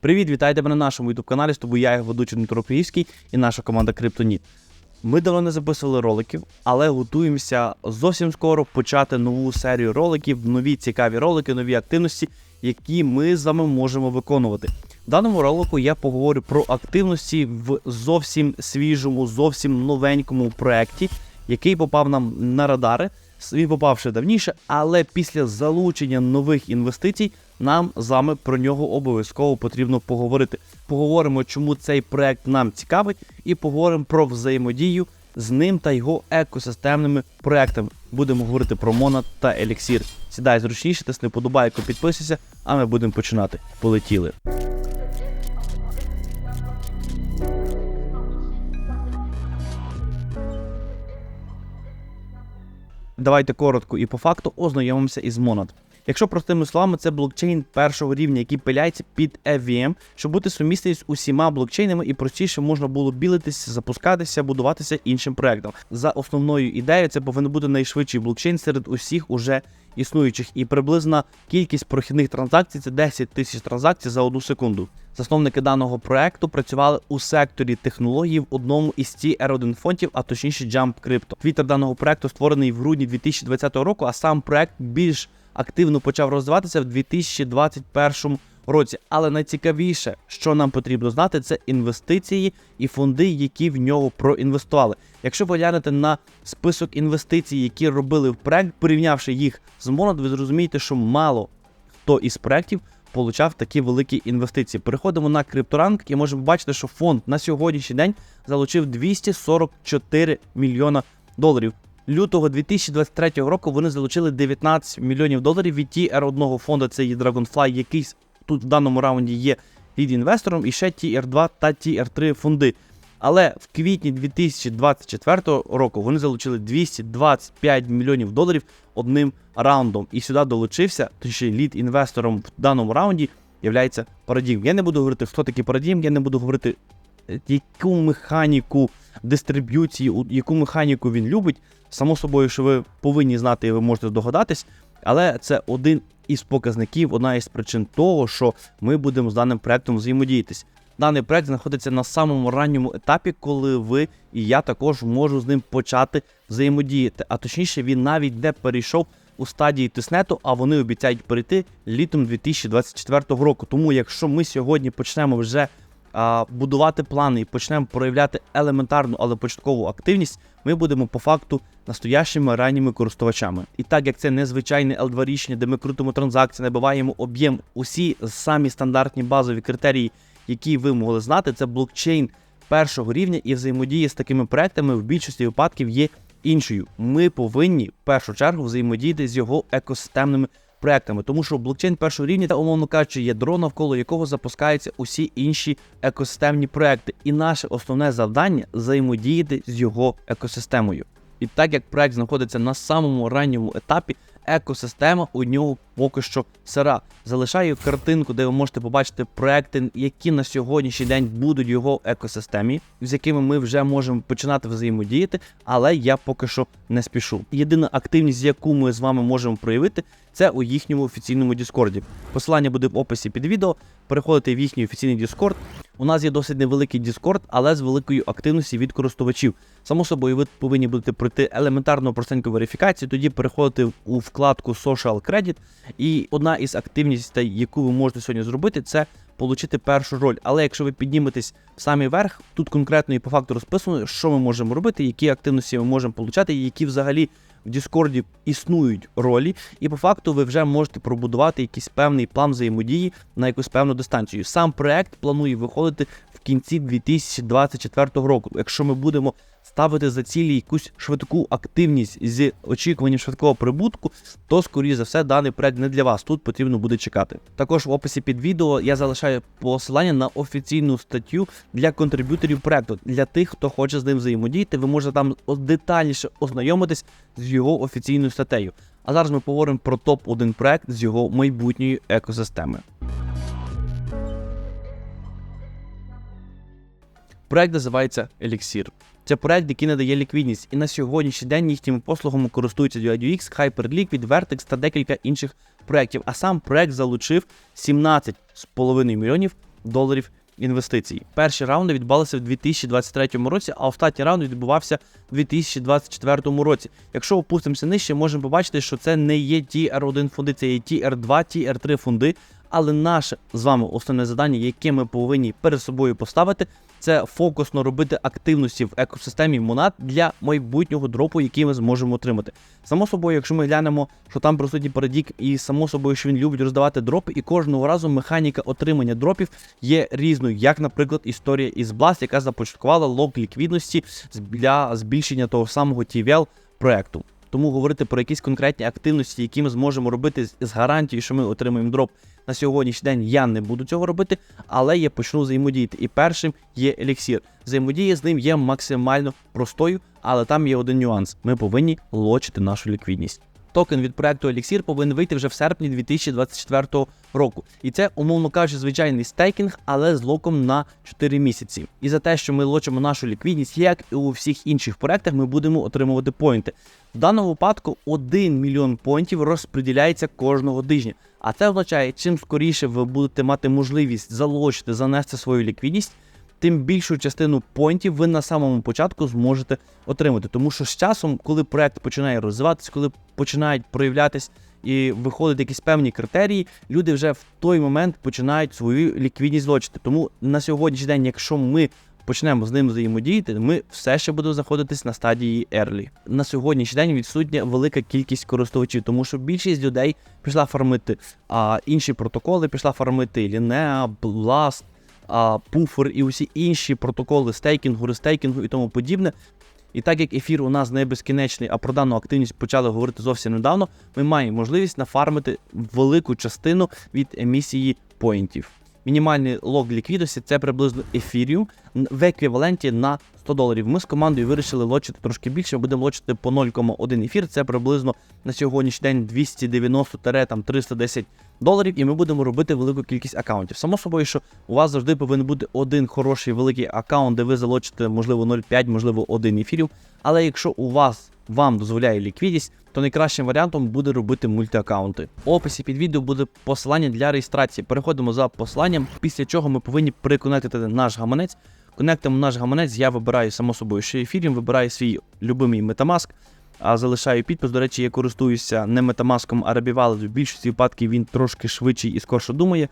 Привіт, вітайте мене на нашому youtube каналі. З тобою я, його ведучий Дмитро Приївський і наша команда Криптоніт. Ми давно не записували роликів, але готуємося зовсім скоро почати нову серію роликів, нові цікаві ролики, нові активності, які ми з вами можемо виконувати. В даному ролику я поговорю про активності в зовсім свіжому, зовсім новенькому проєкті, який попав нам на радари. Він попав ще давніше, але після залучення нових інвестицій нам з вами про нього обов'язково потрібно поговорити. Поговоримо, чому цей проект нам цікавить, і поговоримо про взаємодію з ним та його екосистемними проектами. Будемо говорити про Монат та Еліксір. Сідай зручніше, тисни подобайку, підписуйся, а ми будемо починати. Полетіли. Давайте коротко і по факту ознайомимося із Monad. Якщо простими словами, це блокчейн першого рівня, який пиляється під EVM, щоб бути сумісний з усіма блокчейнами і простіше можна було білитися, запускатися, будуватися іншим проектом. За основною ідеєю, це повинен бути найшвидший блокчейн серед усіх уже існуючих, і приблизна кількість прохідних транзакцій це 10 тисяч транзакцій за одну секунду. Засновники даного проекту працювали у секторі технологій в одному із TR1 фондів, а точніше Jump Crypto. Твіттер даного проекту створений в грудні 2020 року, а сам проект більш активно почав розвиватися в 2021 році. Але найцікавіше, що нам потрібно знати, це інвестиції і фонди, які в нього проінвестували. Якщо ви глянете на список інвестицій, які робили в проект, порівнявши їх з Monad, ви зрозумієте, що мало хто із проектів получав такі великі інвестиції. Переходимо на крипторанк і можемо бачити, що фонд на сьогоднішній день залучив 244 мільйона доларів. Лютого 2023 року вони залучили 19 мільйонів доларів від TR1 фонду, це є Dragonfly, який тут в даному раунді є від інвестором, і ще TR2 та TR3 фонди. Але в квітні 2024 року вони залучили 225 мільйонів доларів одним раундом. І сюди долучився, точніше лід інвестором в даному раунді являється Paradigm. Я не буду говорити, хто такий Paradigm, я не буду говорити, е, яку механіку дистриб'юції, яку механіку він любить. Само собою, що ви повинні знати, і ви можете здогадатись, але це один із показників, одна із причин того, що ми будемо з даним проектом взаємодіятись. Даний проект знаходиться на самому ранньому етапі, коли ви і я також можу з ним почати взаємодіяти. А точніше, він навіть не перейшов у стадії тиснету, а вони обіцяють перейти літом 2024 року. Тому, якщо ми сьогодні почнемо вже а, будувати плани і почнемо проявляти елементарну, але початкову активність, ми будемо по факту настоящими ранніми користувачами. І так як це незвичайне L2 рішення, де ми крутимо транзакції, набиваємо об'єм, усі самі стандартні базові критерії, які ви могли знати, це блокчейн першого рівня і взаємодія з такими проектами в більшості випадків є іншою. Ми повинні в першу чергу взаємодіяти з його екосистемними проектами, тому що блокчейн першого рівня та умовно кажучи, ядро, навколо якого запускаються усі інші екосистемні проекти. І наше основне завдання взаємодіяти з його екосистемою. І так як проект знаходиться на самому ранньому етапі, екосистема у нього поки що сира. Залишаю картинку, де ви можете побачити проекти, які на сьогоднішній день будуть його в екосистемі, з якими ми вже можемо починати взаємодіяти, але я поки що не спішу. Єдина активність, яку ми з вами можемо проявити, це у їхньому офіційному Діскорді. Посилання буде в описі під відео. Переходите в їхній офіційний Діскорд. У нас є досить невеликий Діскорд, але з великою активністю від користувачів. Само собою, ви повинні будете пройти елементарну простеньку верифікацію, тоді переходити у вкладку Social Credit. І одна із активностей, яку ви можете сьогодні зробити, це отримати першу роль. Але якщо ви підніметесь в самий верх, тут конкретно і по факту розписано, що ми можемо робити, які активності ми можемо получати, які взагалі в Діскорді існують ролі, і по факту ви вже можете пробудувати якийсь певний план взаємодії на якусь певну дистанцію. Сам проект планує виходити в кінці 2024 року. Якщо ми будемо ставити за цілі якусь швидку активність з очікуванням швидкого прибутку, то скоріше за все даний проект не для вас. Тут потрібно буде чекати. Також в описі під відео я залишаю посилання на офіційну статтю для контриб'юторів проекту. Для тих, хто хоче з ним взаємодіяти, ви можете там детальніше ознайомитись з його офіційною статтею. А зараз ми поговоримо про топ-1 проект з його майбутньої екосистеми. Проект називається Elixir. Це проект, який надає ліквідність, і на сьогоднішній день їхніми послугами користуються UIDX, Hyperliquid, Vertex та декілька інших проєктів. А сам проект залучив 17,5 мільйонів доларів інвестицій. Перші раунди відбулися в 2023 році, а останній раунд відбувався в 2024 році. Якщо опустимося нижче, можемо побачити, що це не є TR1 фонди, це є TR2, TR3 фонди. Але наше з вами основне завдання, яке ми повинні перед собою поставити, це фокусно робити активності в екосистемі Монад для майбутнього дропу, який ми зможемо отримати. Само собою, якщо ми глянемо, що там присутній парадік, і само собою, що він любить роздавати дропи, і кожного разу механіка отримання дропів є різною, як, наприклад, історія із Blast, яка започаткувала лог ліквідності для збільшення того самого TVL проекту. Тому говорити про якісь конкретні активності, які ми зможемо робити з- гарантією, що ми отримаємо дроп на сьогоднішній день, я не буду цього робити, але я почну взаємодіяти. І першим є еліксір. Взаємодія з ним є максимально простою, але там є один нюанс: ми повинні лочити нашу ліквідність. Токен від проекту Elixir повинен вийти вже в серпні 2024 року. І це, умовно кажучи, звичайний стейкінг, але з локом на 4 місяці. І за те, що ми лочимо нашу ліквідність, як і у всіх інших проектах, ми будемо отримувати поінти. В даному випадку 1 мільйон поінтів розподіляється кожного тижня. А це означає, чим скоріше ви будете мати можливість залочити, занести свою ліквідність, тим більшу частину поінтів ви на самому початку зможете отримати. Тому що з часом, коли проект починає розвиватися, коли починають проявлятись і виходять якісь певні критерії, люди вже в той момент починають свою ліквідність злочити. Тому на сьогоднішній день, якщо ми почнемо з ним взаємодіяти, ми все ще будемо знаходитись на стадії early. На сьогоднішній день відсутня велика кількість користувачів, тому що більшість людей пішла фармити а, інші протоколи, пішла фармити Linea, Blast, Puffer і усі інші протоколи стейкінгу, рестейкінгу і тому подібне. І так як ефір у нас не безкінечний, а про дану активність почали говорити зовсім недавно, ми маємо можливість нафармити велику частину від емісії поінтів. Мінімальний лог ліквідності це приблизно ефіріум в еквіваленті на 100 доларів. Ми з командою вирішили лочити трошки більше. Будемо лочити по 0,1 ефір. Це приблизно на сьогоднішній день 290-310 доларів, і ми будемо робити велику кількість акаунтів. Само собою, що у вас завжди повинен бути один хороший великий акаунт, де ви залочите, можливо, 0,5, можливо, 1 ефірів. Але якщо у вас вам дозволяє ліквідність, то найкращим варіантом буде робити мультиаккаунти. В описі під відео буде посилання для реєстрації. Переходимо за посиланням, після чого ми повинні приконектити наш гаманець. Конектимо наш гаманець, я вибираю само собою ще ефірім, вибираю свій любимий Metamask, а залишаю підпис. До речі, я користуюся не Metamask, а Rabi В більшості випадків він трошки швидший і скорше думає.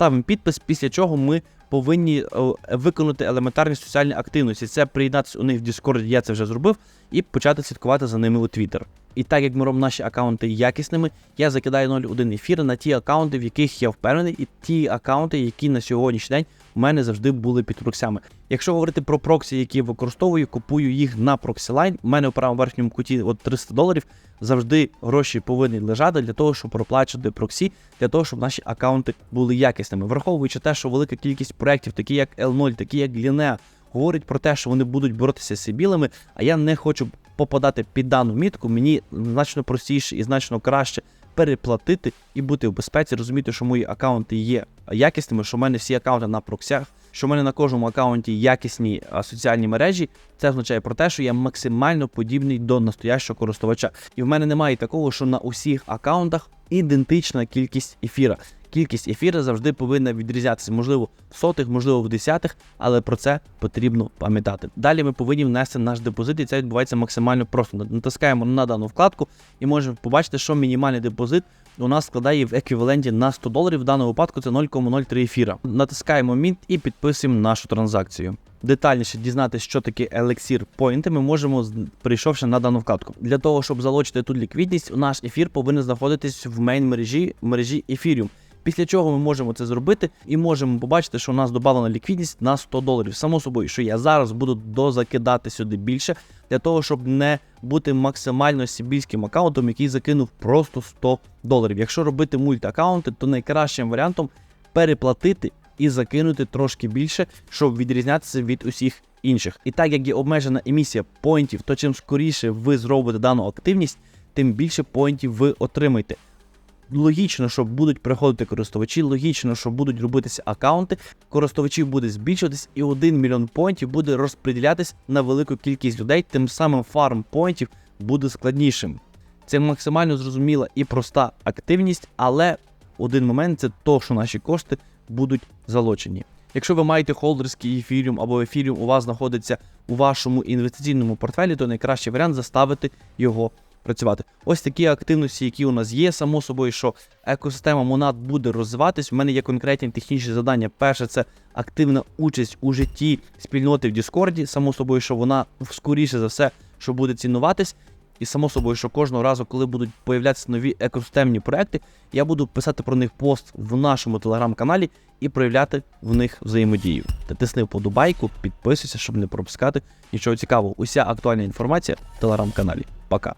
Ставимо підпис, після чого ми повинні виконати елементарні соціальні активності. Це приєднатися у них в Discord, я це вже зробив, і почати слідкувати за ними у Twitter. І так як ми робимо наші аккаунти якісними, я закидаю 0,1 ефір на ті аккаунти, в яких я впевнений, і ті аккаунти, які на сьогоднішній день у мене завжди були під проксями. Якщо говорити про проксі, які я використовую, купую їх на Proxyline, У мене у правому верхньому куті от 300 доларів. Завжди гроші повинні лежати для того, щоб проплачувати проксі, для того, щоб наші аккаунти були якісними. Враховуючи те, що велика кількість проєктів, такі як L0, такі як Linea, говорять про те, що вони будуть боротися з сибілами, а я не хочу попадати під дану мітку, мені значно простіше і значно краще переплатити і бути в безпеці, розуміти, що мої аккаунти є якісними, що в мене всі аккаунти на проксях, що в мене на кожному аккаунті якісні соціальні мережі. Це означає про те, що я максимально подібний до настоящого користувача. І в мене немає такого, що на усіх аккаунтах ідентична кількість ефіра. Кількість ефіра завжди повинна відрізнятися, можливо, в сотих, можливо, в десятих, але про це потрібно пам'ятати. Далі ми повинні внести наш депозит, і це відбувається максимально просто. Натискаємо на дану вкладку і можемо побачити, що мінімальний депозит у нас складає в еквіваленті на 100 доларів. В даному випадку це 0,03 ефіра. Натискаємо Mint і підписуємо нашу транзакцію. Детальніше дізнатися, що таке елексір поінти, ми можемо, прийшовши на дану вкладку. Для того, щоб залучити тут ліквідність, наш ефір повинен знаходитись в мейн мережі мережі Ethereum. Після чого ми можемо це зробити і можемо побачити, що у нас додана ліквідність на 100 доларів. Само собою, що я зараз буду дозакидати сюди більше для того, щоб не бути максимально сибільським аккаунтом, який закинув просто 100 доларів. Якщо робити мультаккаунти, то найкращим варіантом переплатити і закинути трошки більше, щоб відрізнятися від усіх інших. І так як є обмежена емісія поінтів, то чим скоріше ви зробите дану активність, тим більше поінтів ви отримаєте. Логічно, що будуть приходити користувачі, логічно, що будуть робитися аккаунти, користувачів буде збільшуватись, і 1 мільйон поінтів буде розподілятись на велику кількість людей, тим самим фарм поінтів буде складнішим. Це максимально зрозуміла і проста активність, але один момент це то, що наші кошти будуть залочені. Якщо ви маєте холдерський ефіріум або ефіріум у вас знаходиться у вашому інвестиційному портфелі, то найкращий варіант заставити його працювати. Ось такі активності, які у нас є. Само собою, що екосистема Монад буде розвиватись. У мене є конкретні технічні завдання. Перше, це активна участь у житті спільноти в Діскорді. Само собою, що вона скоріше за все, що буде цінуватись. І само собою, що кожного разу, коли будуть появлятися нові екосистемні проекти, я буду писати про них пост в нашому телеграм-каналі і проявляти в них взаємодію. Та тисни вподобайку, підписуйся, щоб не пропускати нічого цікавого. Уся актуальна інформація в телеграм-каналі. Пока.